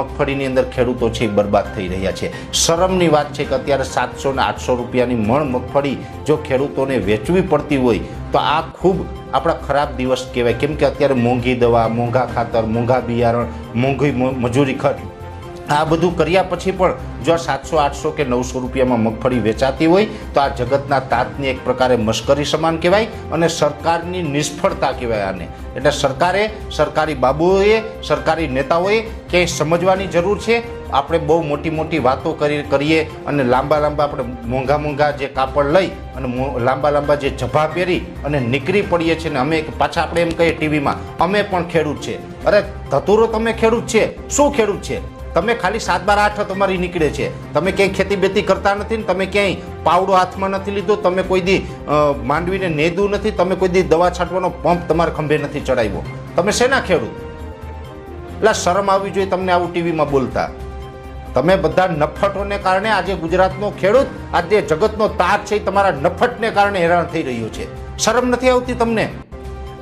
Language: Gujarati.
મગફળીની અંદર ખેડૂતો છે એ બરબાદ થઈ રહ્યા છે. શરમની વાત છે કે અત્યારે સાતસો ને આઠસો રૂપિયાની મણ મગફળી જો ખેડૂતોને વેચવી પડતી હોય તો આ ખૂબ આપણા ખરાબ દિવસ કહેવાય. કેમ કે અત્યારે મોંઘી દવા, મોંઘા ખાતર, મોંઘા બિયારણ, મોંઘી મજૂરી ખર્ચ આ બધું કર્યા પછી પણ જો સાતસો, આઠસો કે નવસો રૂપિયામાં મગફળી વેચાતી હોય, તો આ જગતના તાતની એક પ્રકારે મશ્કરી સમાન કહેવાય અને સરકારની નિષ્ફળતા કહેવાય આને. એટલે સરકારે, સરકારી બાબુઓએ, સરકારી નેતાઓએ ક્યાંય સમજવાની જરૂર છે? આપણે બહુ મોટી મોટી વાતો કરી, કરીએ અને લાંબા લાંબા આપણે મોંઘા મોંઘા જે કાપડ લઈ અને લાંબા લાંબા જે જભા પહેરી અને નીકળી પડીએ છીએ ને અમે પાછા આપણે એમ કહીએ ટીવીમાં, અમે પણ ખેડૂત છે. અરે, ધતુરો તમે ખેડૂત છે? શું ખેડૂત છે? તમે ખાલી સાત બાર આઠ તમારી નીકળે છે. તમે ક્યાંય ખેતી બેતી કરતા નથી ને તમે ક્યાંય પાવડો હાથમાં નથી લીધો, તમે કોઈ દી માંડવીને નેદું નથી, તમે કોઈ દી દવા છાંટવાનો પંપ તમારા ખંભે નથી ચડાવ્યો. તમે શેના ખેડૂત? એટલે શરમ આવવી જોઈએ તમને આવું ટીવીમાં બોલતા. તમે બધા નફટોને કારણે આજે ગુજરાતનો ખેડૂત, આજે જગતનો તાજ છે તમારા નફટને કારણે હેરાન થઈ રહ્યો છે. શરમ નથી આવતી તમને?